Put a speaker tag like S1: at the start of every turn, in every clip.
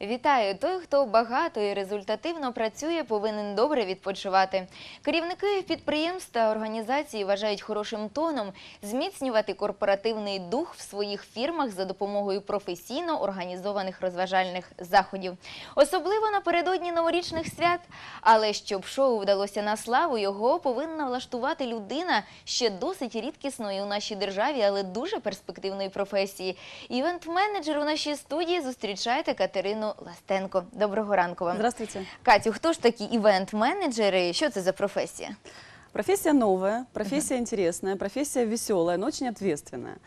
S1: Вітаю! Той, хто багато і результативно працює, повинен добре відпочивати. Керівники підприємств та організацій вважають хорошим тоном зміцнювати корпоративний дух в своїх фірмах за допомогою професійно організованих розважальних заходів. Особливо напередодні новорічних свят. Але щоб шоу вдалося на славу, його повинна влаштувати людина ще досить рідкісної у нашій державі, але дуже перспективної професії. Івент-менеджер у нашій студії зустрічайте Катерину Ластенко. Доброго ранку вам.
S2: Здравствуйте.
S1: Катю, хто ж такі івент-менеджери? Що це за професія?
S2: Профессия новая, профессия интересная, профессия веселая, но очень ответственная.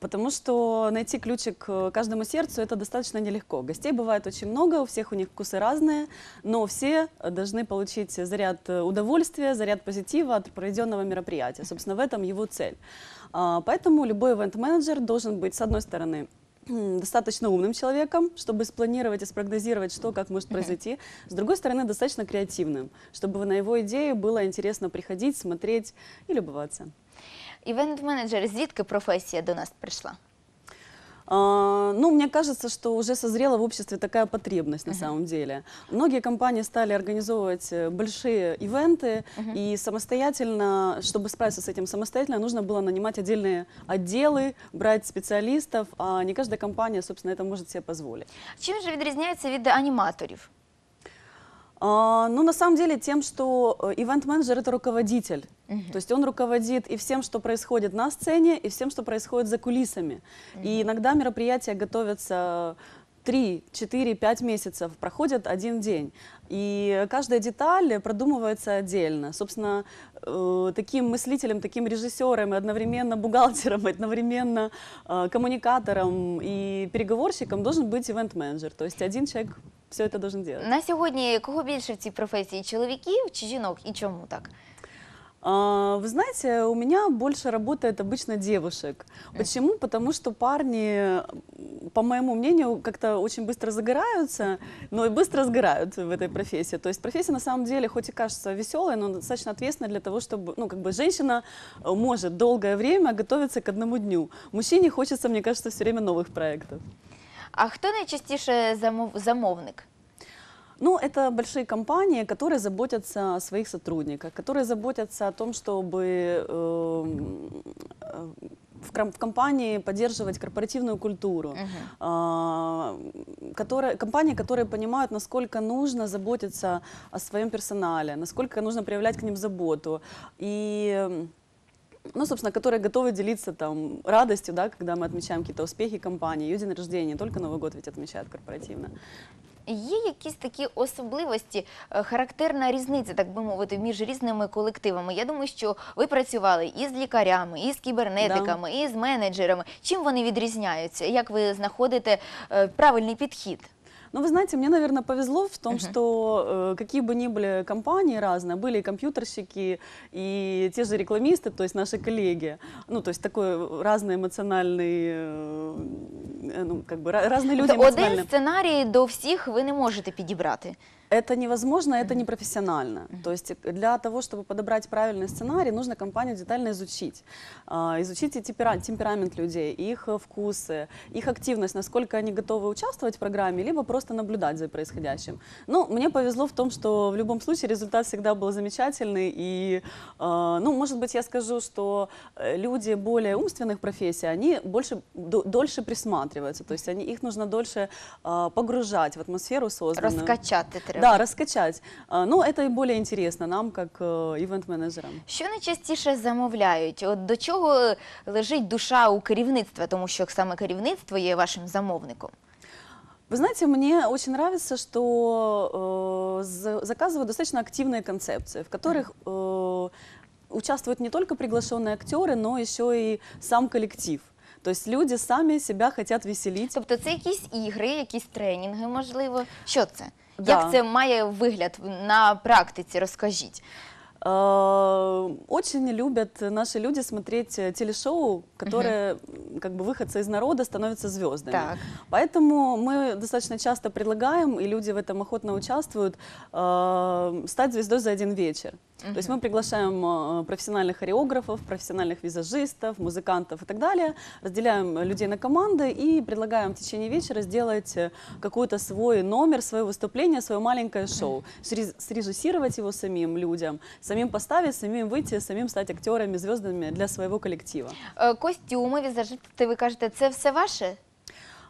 S2: Потому что найти ключик к каждому сердцу это достаточно нелегко. Гостей бывает очень много, у всех у них вкусы разные, но все должны получить заряд удовольствия, заряд позитива от проведенного мероприятия. Собственно, в этом его цель. А, Поэтому любой ивент-менеджер должен быть, с одной стороны, достаточно умным человеком, чтобы спланировать и спрогнозировать, что как может произойти. С другой стороны, достаточно креативным, чтобы на его идею было интересно приходить, смотреть и любоваться.
S1: Івент-менеджер, звідки професія до нас прийшла?
S2: А, Ну, мне кажется, что уже созрела в обществе такая потребность на самом деле. Многие компании стали организовывать э, большие ивенты, и самостоятельно, чтобы справиться с этим самостоятельно, нужно было нанимать отдельные отделы, брать специалистов, а не каждая компания, собственно, это может себе позволить.
S1: Чим же відрізняється від аніматорів?
S2: А, Ну, на самом деле, тем, что э, ивент-менеджер – это руководитель. То есть он руководит и всем, что происходит на сцене, и всем, что происходит за кулисами. И иногда мероприятия готовятся 3, 4, 5 месяцев, проходят один день. И каждая деталь продумывается отдельно. Собственно, э, таким мыслителем, таким режиссером, и одновременно бухгалтером, и одновременно э, коммуникатором и переговорщиком должен быть ивент-менеджер. То есть один человек все это должен делать.
S1: На сьогодні кого більше в цій професії? Чоловіків чи жінок? І чому так?
S2: А, Вы знаете, у меня больше работает обычно девушек. Почему? Потому что парни, по моему мнению, как-то очень быстро загораются, но и быстро сгорают в этой профессии. То есть профессия на самом деле, хоть и кажется веселой, но достаточно ответственная для того, чтобы, ну, как бы женщина э, может долгое время готовиться к одному дню. Мужчине хочется, мне кажется, все время новых проектов.
S1: А хто найчастіше замов... замовник?
S2: Ну, это большие компании, которые заботятся о своих сотрудниках, которые заботятся о том, чтобы эм, э, в, компании поддерживать корпоративную культуру. А, которые, компании, которые понимают, насколько нужно заботиться о своем персонале, насколько нужно проявлять к ним заботу. И ну, собственно, которые готовы делиться там радостью, да, когда мы отмечаем какие-то успехи компании, ее день рождения, не только Новый год ведь отмечают корпоративно.
S1: Є якісь такі особливості, е, характерна різниця, так би мовити, між різними колективами. Я думаю, що ви працювали і з лікарями, і з кібернетиками, і з менеджерами. Чим вони відрізняються? Як ви знаходите е, правильний підхід?
S2: Ну, вы знаете, мне, наверное, повезло в том, что э, какие бы ни были компании разные, были и компьютерщики, и те же рекламисты, то есть наши коллеги, ну, то есть такой разный эмоциональный, э, э, ну, как бы ra- разные люди
S1: Тобто один
S2: эмоционально.
S1: сценарій до всіх ви не можете підібрати.
S2: Это невозможно, это непрофессионально. То есть для того, чтобы подобрать правильный сценарий, нужно компанию детально изучить. А, Изучить и темпера- темперамент людей, их э, вкусы, их активность, насколько они готовы участвовать в программе, либо просто наблюдать за происходящим. Ну, мне повезло в том, что в любом случае результат всегда был замечательный. И, э, ну, может быть, я скажу, что э, люди более умственных профессий, они больше, до- дольше присматриваются. То есть они, их нужно дольше э, погружать в атмосферу созданную.
S1: Розкачати треба.
S2: Да, раскачать. А, Ну, это и более интересно нам, как э, ивент-менеджерам.
S1: Що найчастіше замовляють? От до чого лежить душа у керівництва, тому що саме керівництво є вашим замовником.
S2: Вы знаете, мне очень нравится, что э, за- заказывают достаточно активные концепции, в которых э, участвуют не только приглашенные актеры, но еще и сам коллектив. То есть люди сами себя хотят веселить.
S1: Тобто це якісь ігри, якісь тренінги, можливо. Що це?
S2: Да.
S1: Як це має вигляд на практиці? Розкажіть.
S2: Э, Очень любят наши люди смотреть э, телешоу, которые м, как бы выходцы из народа становятся звездами.
S1: Так.
S2: Поэтому мы достаточно часто предлагаем, и люди в этом охотно участвуют, э, стать звездой за один вечер. То есть мы приглашаем э, профессиональных хореографов, профессиональных визажистов, музыкантов и так далее, разделяем людей на команды и предлагаем в течение вечера сделать э, какой-то свой номер, свое выступление, свое маленькое шоу, срежиссировать его самим людям, самим поставить, самим выйти, самим стать актерами, звездами для своего коллектива.
S1: Е, Костюми, візажисти, ви кажете, це все ваше?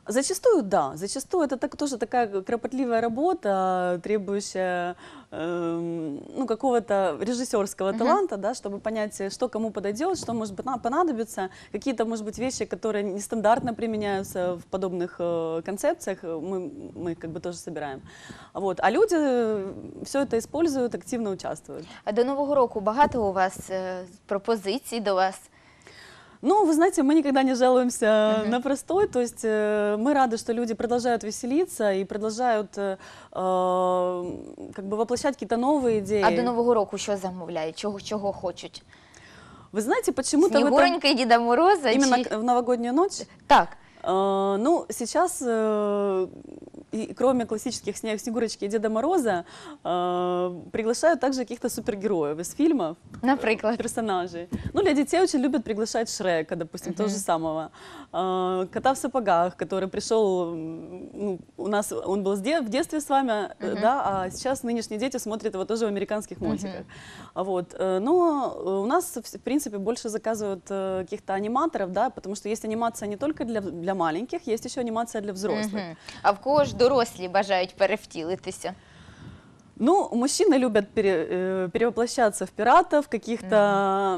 S2: Зачастую да, зачастую это так, тоже такая кропотливая работа, требующая эм, ну, какого-то режиссерского таланта, да, чтобы понять, э, что кому подойдет, что может быть на- понадобится, какие-то, может быть, вещи, которые нестандартно применяются в подобных э, концепциях, э, мы, мы как бы тоже собираем. Вот. А люди все это используют, активно участвуют.
S1: А До Нового року багато у вас е, пропозицій до вас?
S2: Ну, вы знаете, мы никогда не жалуемся на простой, то есть э, мы рады, что люди продолжают веселиться и продолжают э, э, как бы воплощать какие-то новые идеи.
S1: А до Нового року що замовляють? Чого, чого хочуть?
S2: Вы знаете, почему-то в этом-
S1: Снігуроньки, Діда Мороза?
S2: именно
S1: чи...
S2: к- в новогоднюю ночь,
S1: Так.
S2: э, ну, сейчас, э, и кроме классических снег, Снегурочки и Деда Мороза, э, приглашают также каких-то супергероев из фильмов.
S1: Наприклад.
S2: персонажей. Ну, для детей очень любят приглашать Шрека, допустим, того же самого. А, Кота в сапогах, который пришел, ну, у нас он был в детстве с вами, э, да, а сейчас нынешние дети смотрят его тоже в американских мультиках. А Вот. э, Но э, у нас, в принципе, больше заказывают э, каких-то аниматоров, да, потому что есть анимация не только для, для маленьких, есть еще анимация для взрослых.
S1: Мгм. А в ж дорослі бажають перевтілитися?
S2: Ну, мужчины любят пере- э, перевоплощаться в пиратов, каких-то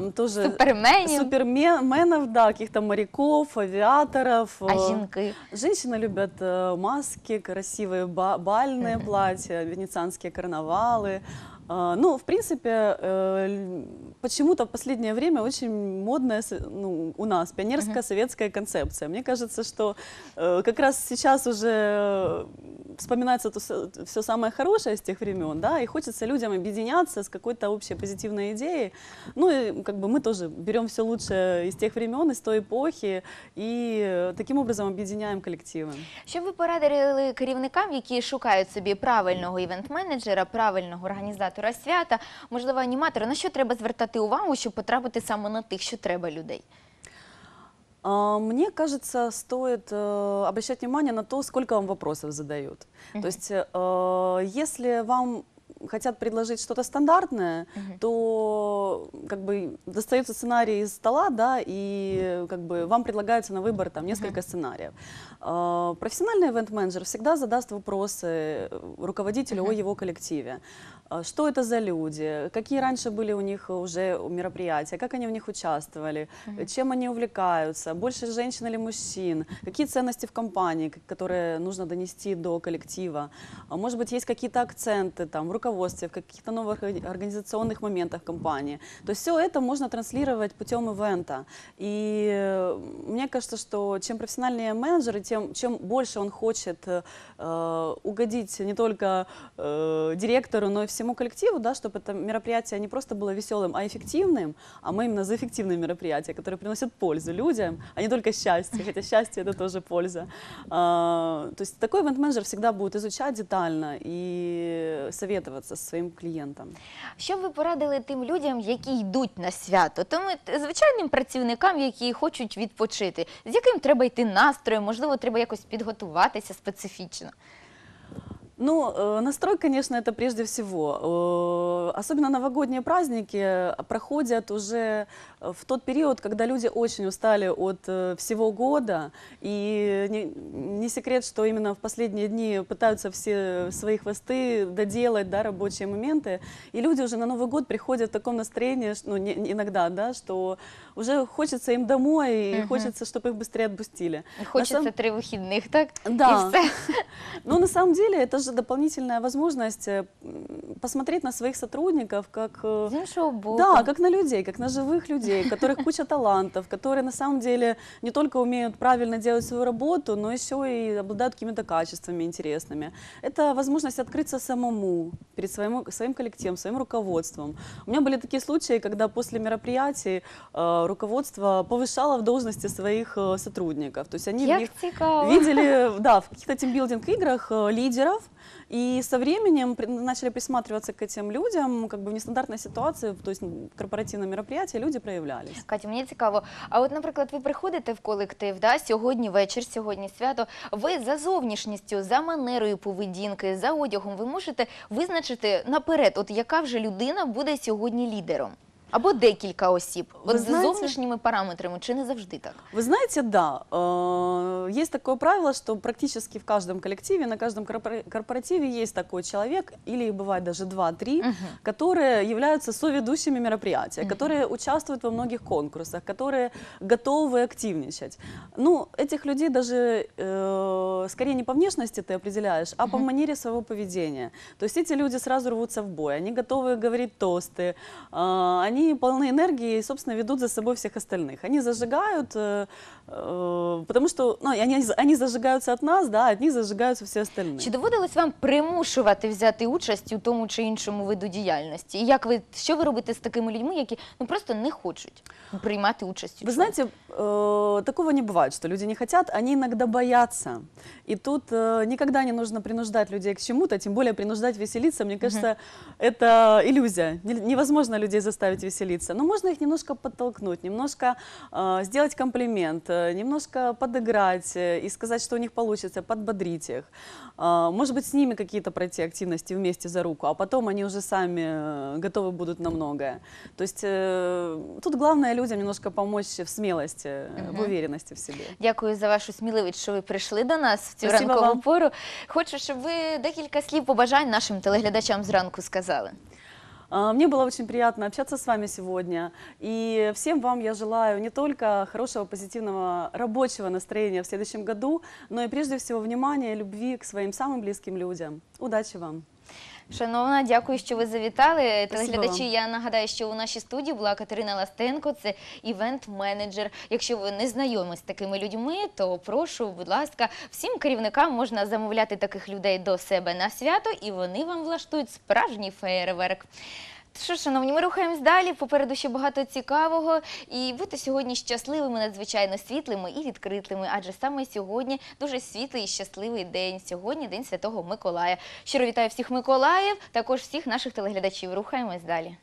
S2: м, тоже...
S1: Суперменів,
S2: Суперменов, да, каких-то моряков, авиаторов.
S1: а
S2: э,
S1: жінки?
S2: Женщины любят э, маски, красивые ба- бальные платья, венецианские карнавалы. А, Ну, в принципе, э, почему-то в последнее время очень модная ну, у нас пионерская советская концепция. Мне кажется, что э, как раз сейчас уже э, вспоминается все самое хорошее с тех времен, да, и хочется людям объединяться с какой-то общей позитивной идеей. Ну и как бы мы тоже берем все лучшее из тех времен, из той эпохи, и э, таким образом объединяем коллективы.
S1: Що б ви порадили керівникам, які шукають собі правильного івент-менеджера, правильного організатора свята, можливо, аніматора, на що треба звертати увагу, щоб потрапити саме на тих, що треба людей?
S2: А, Мне кажется, стоит э, обращать внимание на то, сколько вам вопросов задают. То есть, э, если вам хотят предложить что-то стандартное, то как бы достается сценарий из стола, да, и как бы вам предлагается на выбор там несколько сценариев. А, Профессиональный ивент-менеджер всегда задаст вопросы э, руководителю о его коллективе. А, Что это за люди? Какие раньше были у них уже мероприятия? Как они в них участвовали? Чем они увлекаются? Больше женщин или мужчин? Какие ценности в компании, которые нужно донести до коллектива? А Может быть, есть какие-то акценты там, в руководстве, в каких-то новых орга- организационных моментах компании? То есть все это можно транслировать путем ивента. И э, мне кажется, что чем профессиональнее менеджер, тем чем больше он хочет э, э, угодить не только э, директору, но и всему коллективу, да, чтобы это мероприятие не просто было веселым, а эффективным, а мы именно за эффективные мероприятия, которые приносят пользу людям, а не только счастье, хотя счастье это тоже польза. А, то есть такой ивент-менеджер всегда будет изучать детально и советоваться со своим клиентом.
S1: Що ви порадили тим людям, які йдуть на свято, тому звичайним працівникам, які хочуть відпочити, з яким треба йти настроєм, можливо, треба якось підготуватися специфічно.
S2: Ну, э, настрой, конечно, это прежде всего. Э, Особенно новогодние праздники проходят уже э, в тот период, когда люди очень устали от э, всего года. И не, не секрет, что именно в последние дни пытаются все свои хвосты доделать, да, рабочие моменты. И люди уже на Новый год приходят в таком настроении, ш- ну, не- не- иногда, да, что уже хочется им домой, и
S1: Мгм.
S2: хочется, чтобы их быстрее отпустили.
S1: І
S2: На
S1: Хочеться
S2: сам-
S1: три вихідних, так?
S2: Да.
S1: І все.
S2: Но на самом деле это же дополнительная возможность э, посмотреть на своих сотрудников как... э,
S1: З іншого боку.
S2: Да, как на людей, как на живых людей, у которых куча талантов, которые на самом деле не только умеют правильно делать свою работу, но еще и обладают какими-то качествами интересными. Это возможность открыться самому перед своим, своим коллективом, своим руководством. У меня были такие случаи, когда после мероприятий э, руководство повышало в должности своих э, сотрудников. То есть они в них
S1: цікаво.
S2: видели, да, в каких-то тимбилдинг играх э, лидеров, И со временем начали присматриваться к этим людям, как бы в нестандартной ситуации, то есть м, корпоративное мероприятие, люди проявлялись.
S1: Катю, мені цікаво. А от, наприклад, ви приходите в колектив, да, сьогодні вечір, сьогодні свято. Ви за зовнішністю, за манерою поведінки, за одягом, ви можете визначити наперед, от яка вже людина буде сьогодні лідером. Або декілька осіб.
S2: Ви
S1: От
S2: знаєте-
S1: з зовнішніми параметрами, чи не завжди так?
S2: Вы знаете, да, э, есть такое правило, что практически в каждом коллективе, на каждом корпора- корпоративе есть такой человек, или бывает даже два-три, которые являются соведущими мероприятия,
S1: Мгм.
S2: которые участвуют во многих конкурсах, которые готовы активничать. Ну, этих людей даже э, скорее не по внешности ты определяешь, а по
S1: Мгм.
S2: манере своего поведения. То есть эти люди сразу рвутся в бой, они готовы говорить тосты, а, они полны энергии и, собственно, ведут за собой всех остальных. Они зажигают, э, э, потому что ну, они, они зажигаются от нас, да, от них зажигаются все остальные.
S1: Чи доводилось вам примушувати взяти участь у тому чи іншому виду діяльності? І як ви що ви робите з такими людьми, які ну просто не хочуть приймати участь? у
S2: Вы
S1: чомусь?
S2: знаете, э, такого не бывает, что люди не хотят, они иногда боятся. И тут э, никогда не нужно принуждать людей к чему-то, тем более принуждать веселиться. Мне кажется, это иллюзия. Не- Невозможно людей заставить веселиться. Но можно их немножко подтолкнуть, немножко э, сделать комплимент, э, немножко подыграть э, и сказать, что у них получится, подбодрить их. А, Может быть, с ними какие-то пройти активности вместе за руку, а потом они уже сами э, готовы будут на многое. То есть э, тут главное людям немножко помочь в смелости, э, в
S1: Мгм.
S2: уверенности в себе.
S1: Дякую за вашу сміливість, що ви прийшли до нас в цю
S2: Спасибо
S1: ранкову
S2: вам.
S1: пору. Хочу, щоб ви декілька слів побажань нашим телеглядачам зранку сказали.
S2: А, Мне было очень приятно общаться с вами сегодня. И всем вам я желаю не только хорошего, позитивного рабочего настроения в следующем году, но и прежде всего внимания любви к своим самым близким людям. Удачи вам!
S1: Шановна, дякую, що ви завітали. Телеглядачі, я нагадаю, що у нашій студії була Катерина Ластенко, це івент-менеджер. Якщо ви не знайомі з такими людьми, то прошу, будь ласка, всім керівникам можна замовляти таких людей до себе на свято, і вони вам влаштують справжній феєрверк. Що, шановні, ми рухаємось далі. Попереду ще багато цікавого. І будьте сьогодні щасливими, надзвичайно світлими і відкритими. Адже саме сьогодні дуже світлий і щасливий день. Сьогодні день Святого Миколая. Щиро вітаю всіх Миколаїв, також всіх наших телеглядачів. Рухаємось далі.